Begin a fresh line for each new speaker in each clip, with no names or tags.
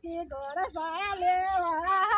que agora vai levar.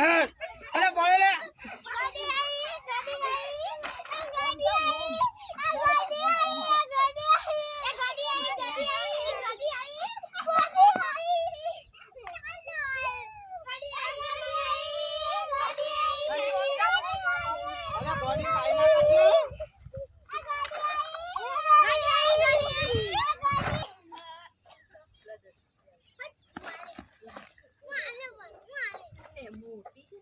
হ্যাঁ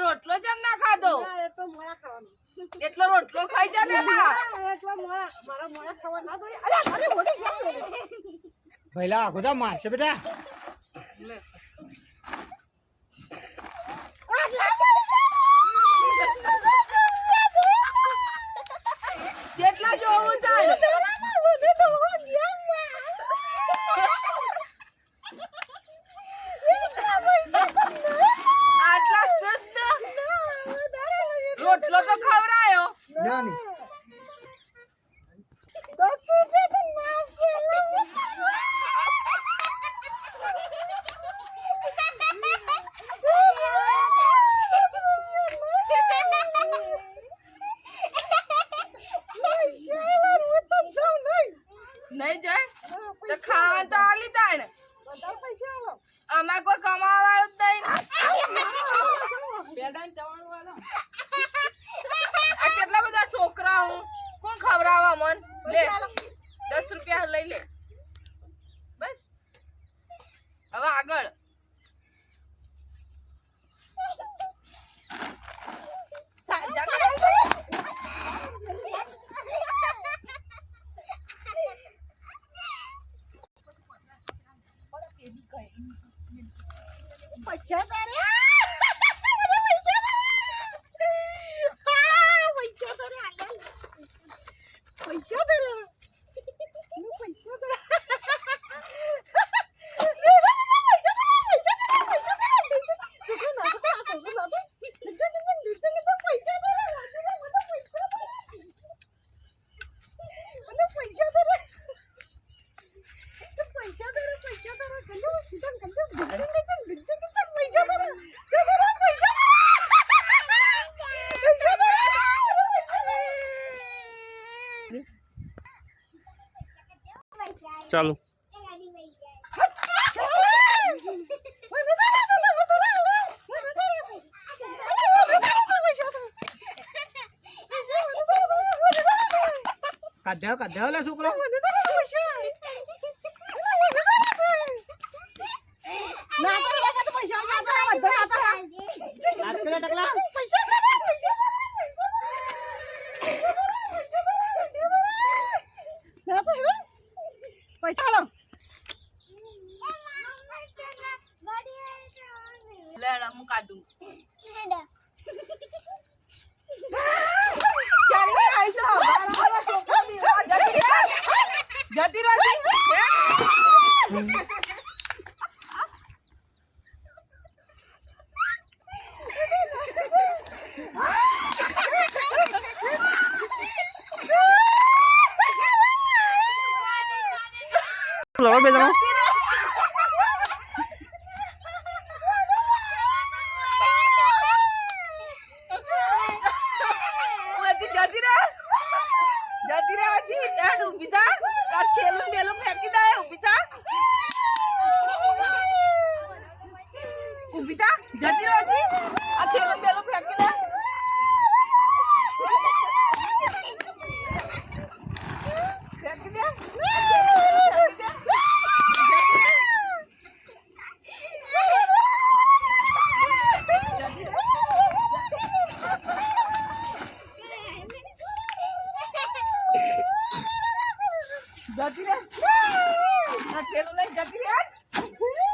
રોટલો જેમ ના. ખાધો? એટલો રોટલો ખાઈ જા પેલા.
ભૈલા આખો બધા કરવાની
નહીં જોઈ તો ખાવાનું તો આલી તાણ. અમાર કોઈ કમાવા વાળું
ખવડાવું કોણ ખવડાવવા મન? લે દસ રૂપિયા લઈ લે. બસ. હવે આગળ.
ચાલો. કાઢ્યો કાઢ્યો લે છોકરો.
પૈસા
Itu. લડો બે
જણા.
ખેલું લઈ જતી રહ્યા